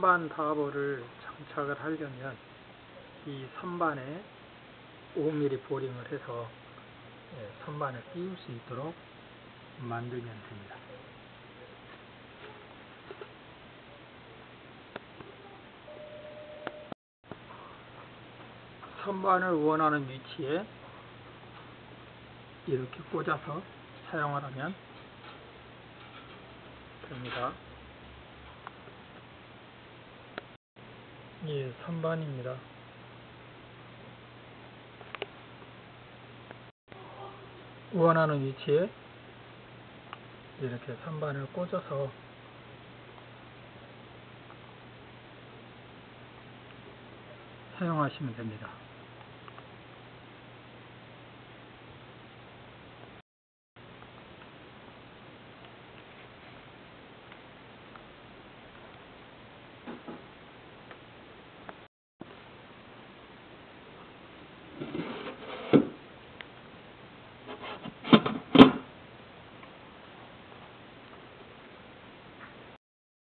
선반 타버를 장착을 하려면 이 선반에 5mm 보링을 해서 예, 선반에 끼울 수 있도록 만들면 됩니다. 선반을 원하는 위치에 이렇게 꽂아서 사용을 하면 됩니다. 예, 선반입니다. 원하는 위치에 이렇게 선반을 꽂아서 사용하시면 됩니다.